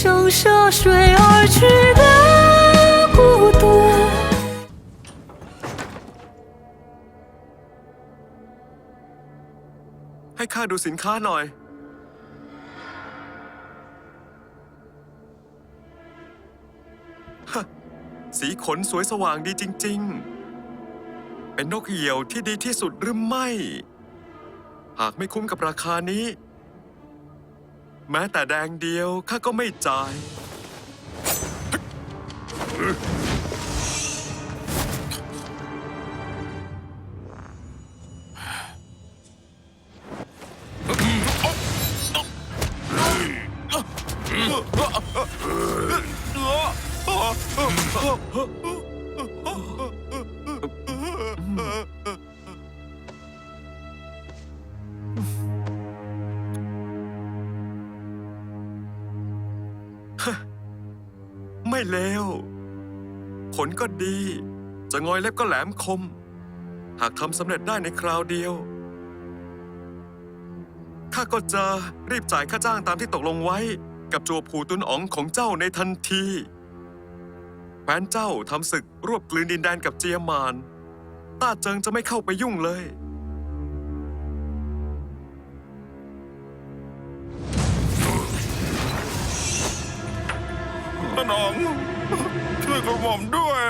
像涉水而去的孤独。 ให้ข้าดูสินค้าหน่อย ฮะ สีขนสวยสว่างดีจริง ๆ เป็นนกเหยี่ยวที่ดีที่สุดหรือไม่ หากไม่คุ้มกับราคานี้ แม้แต่แดงเดียวข้าก็ไม่จ่าย ไม่เลวขนก็ดี จะงอยเล็บก็แหลมคม หากทำสำเร็จได้ในคราวเดียวข้าก็จะรีบจ่ายค่าจ้างตามที่ตกลงไว้ กับจัวผูตุนอ๋องของเจ้าในทันทีแฟนเจ้าทำศึกรวบกลืนดินแดนกับเจียมาน ต้าเจิงจะไม่เข้าไปยุ่งเลย ท่านอ๋องช่วยกระหม่อมด้วย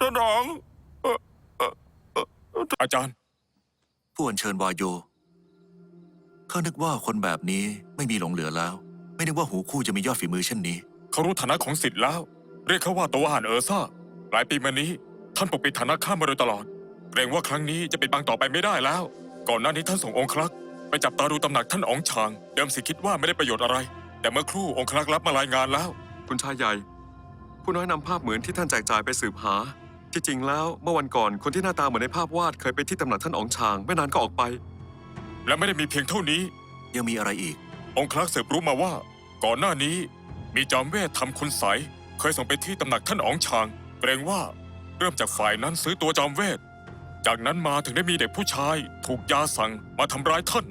ท่านอ๋อง อาจารย์ ผู้อัญเชิญวายโย ข้านึกว่าคนแบบนี้ไม่มีหลงเหลือแล้ว ไม่นึกว่าหูคู่จะมียอดฝีมือเช่นนี้ เขารู้ฐานะของสิทธิ์แล้ว เรียกเขาว่าตัวหานเออซ่า หลายปีมานี้ ท่านปกปิดฐานะข้ามาโดยตลอด เกรงว่าครั้งนี้จะเป็นบางต่อไปไม่ได้แล้ว ก่อนหน้านี้ท่านส่งองคลักษ์ไปจับตาดูตำหนักท่านอ๋องชาง เดิมสิคิดว่าไม่ได้ประโยชน์อะไร แต่เมื่อครู่องคลักษ์รับมารายงานแล้ว คุณชายใหญ่ ผู้น้อยนำภาพเหมือนที่ท่านแจกจ่ายไปสืบหา ที่จริงแล้วเมื่อวันก่อนคนที่หน้าตาเหมือนในภาพวาดเคยไปที่ตำหนักท่านอ๋องชาง ไม่นานก็ออกไป และไม่ได้มีเพียงเท่านี้ ยังมีอะไรอีก องคลักษ์สืบรู้มาว่า ก่อนหน้านี้มีจอมเวททำคุณใสยเคยส่งไปที่ตำหนักท่านอ๋องชางเกรงว่าเริ่มจากฝ่ายนั้นซื้อตัวจอมเวท จากนั้นมาถึงได้มีเด็กผู้ชาย ถูกยาสั่งมาทำร้ายท่าน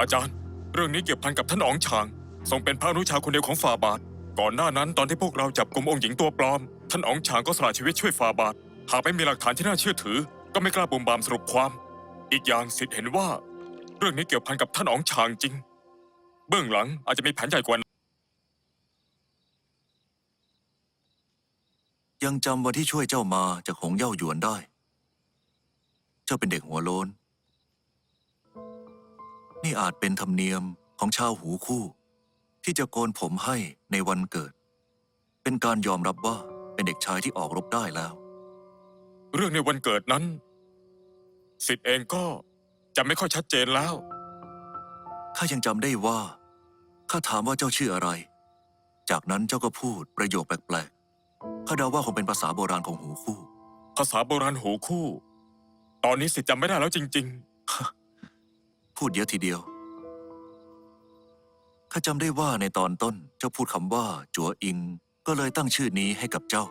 อาจารย์ เรื่องนี้เกี่ยวพันกับท่านอ๋องชาง ทรงเป็นพระอนุชาคนเดียวของฝ่าบาท ก่อนหน้านั้นตอนที่พวกเราจับกลุ่มองค์หญิงตัวปลอม ท่านอ๋องชางก็สละชีวิตช่วยฝ่าบาท หากไม่มีหลักฐานที่น่าเชื่อถือ ก็ไม่กล้าบุมบามสรุปความ อีกอย่างสิทธิ์เห็นว่า เรื่องนี้เกี่ยวพันกับท่านอ๋องชางจริง เบื้องหลังอาจจะมีแผนใหญ่กว่านั้นยังจำวันที่ช่วยเจ้ามาจากหงเย่าหยวนได้ เจ้าเป็นเด็กหัวโลน นี่อาจเป็นธรรมเนียมของชาวหูคู่ ที่จะโกนผมให้ในวันเกิด เป็นการยอมรับว่าเป็นเด็กชายที่ออกรบได้แล้ว เรื่องในวันเกิดนั้น สิทธิ์เองก็จะไม่ค่อยชัดเจนแล้ว ข้ายังจำได้ว่า ข้าถามว่าเจ้าชื่ออะไร จากนั้นเจ้าก็พูดประโยคแปลกๆ ข้าเดาว่าคงเป็นภาษาโบราณของหูคู่ ภาษาโบราณหูคู่ ตอนนี้สิทธิ์จำไม่ได้แล้วจริง พูดเยอะทีเดียว ข้าจำได้ว่าในตอนต้นเจ้าพูดคำว่าจัวอิง ก็เลยตั้งชื่อนี้ให้กับเจ้า